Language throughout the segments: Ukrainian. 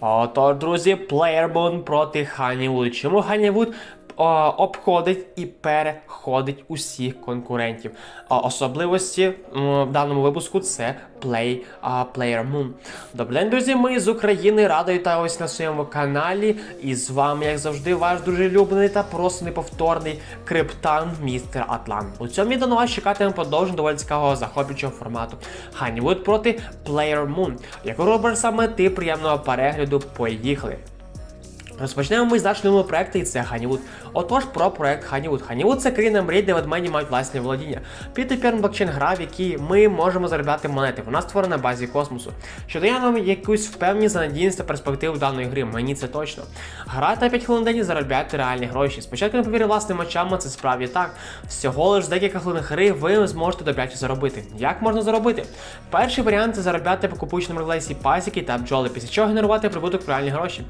Отож, друзі, PlayerMoon проти Honeywood. Чому о, обходить і переходить усіх конкурентів? Особливості в даному випуску це Play, а, PlayerMoon. Добрий день, друзі, ми з України. Радо вітаю ось на своєму каналі. І з вами, як завжди, ваш дружелюбний та просто неповторний криптан містер Атлант. У цьому відео на вас чекатиме продовження доволі цікавого захоплюючого формату. Honeywood проти PlayerMoon. Яку робиш саме ти приємного перегляду? Поїхали! Розпочнемо ми з нашого нового проекту, і це Honeywood. Отож, про проект Honeywood. Honeywood – це країна мрій, де ведмені мають власне володіння. Peer-to-peer блокчейн гра, в якій ми можемо заробляти монети. Вона створена на базі космосу. Що дає нам якусь впевненість за надійність та перспективу даної гри. Мені це точно. Гра та 5 хвилин день заробляти реальні гроші. Спочатку не повірю власними очами, це справді так. Всього лиш декілька хвилин гри ви зможете добряче заробити. Як можна заробити? Перший варіант це заробляти по купучному релейсі пасіки та бджоли, після чого генерувати прибуток в реальні гроші.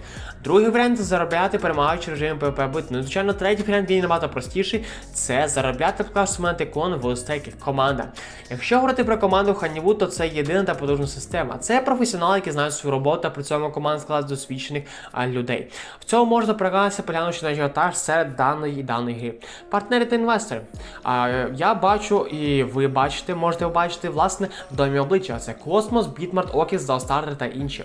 Другий варіант це заробляти перемагаючи режимі PvP бит. Ну, звичайно, третій варіант він набагато простіший. Це заробляти вкласти монети кон в стейки. Команда. Якщо говорити про команду Honeywood, то це єдина та потужна система. Це професіонали, які знають свою роботу, а при цьому команда склад досвідчених людей. В цьому можна прогалися, поглянувши на ажіотаж серед даної даної гри. Партнери та інвестори. А, я бачу, і ви бачите, можете побачити, власне, домі обличчя. Це Космос, Бітмарт, Окіс, Заостартер та інші.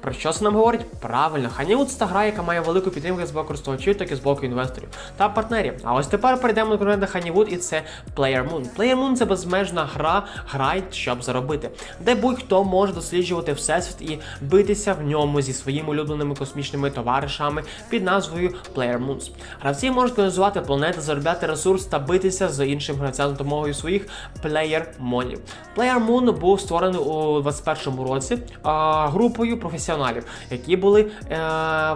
Про що це нам говорить? Правильно, Honeywood це та гра, яка має велику підтримку з боку користувачів, так і з боку інвесторів та партнерів. А ось тепер перейдемо до конкурента Honeywood і це PlayerMoon. PlayerMoon це безмежна гра, грай, щоб заробити, де будь-хто може досліджувати всесвіт і битися в ньому зі своїми улюбленими космічними товаришами під назвою PlayerMoons. Гравці можуть колонізувати планети, заробляти ресурс та битися з іншим гравцем за допомогою своїх PlayerMonів. PlayerMoon був створений у 21-му році а, групою професіоналів, які були е,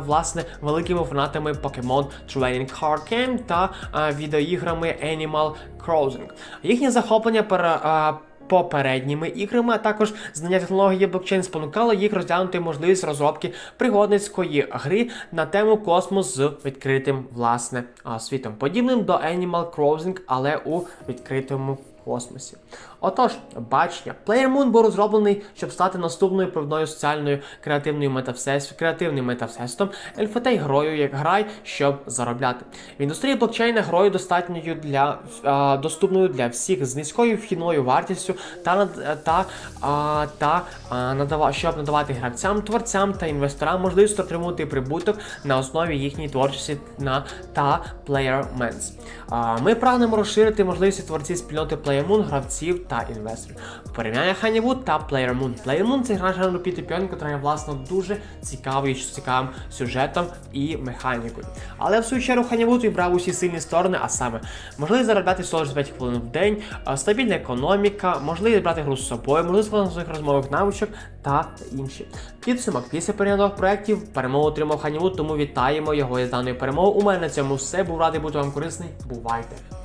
власне великими фанатами Pokemon Trading Card Game та е, відеоіграми Animal Crossing. Їхнє захоплення пере, е, Попередніми іграми, а також знання технології блокчейн спонукало їх розглянути можливість розробки пригодницької гри на тему космос з відкритим власне світом, подібним до Animal Crossing, але у відкритому космосі. Отож, бачення. PlayerMoon був розроблений, щоб стати наступною провідною соціальною креативною метавсесвітом, креативним метавсесвітом, ельфетей грою як грай, щоб заробляти. В індустрії блокчейна грою достатньою для а, доступною для всіх з низькою вхідною вартістю та над- та, а, та а, надава, щоб надавати гравцям, творцям та інвесторам можливість отримувати прибуток на основі їхньої творчості на та PlayerMans. А, Ми прагнемо розширити можливості творців спільноти PlayerMoon, гравців та інвесторів. Порівняння Honeywood та PlayerMoon. PlayerMoon це гра жанру P2P, яка є власно дуже цікавий, цікавим сюжетом і механікою. Але в свою чергу Honeywood вибрав усі сильні сторони, а саме можливість заробляти 45 хвилин в день, стабільна економіка, можливість брати гру з собою, можливість складати своїх розмовних навичок та інші. Підсумок після переглядових проєктів перемогу отримав Honeywood, тому вітаємо його із даною перемогою. У мене на цьому все. Був радий бути вам корисний. Бувайте!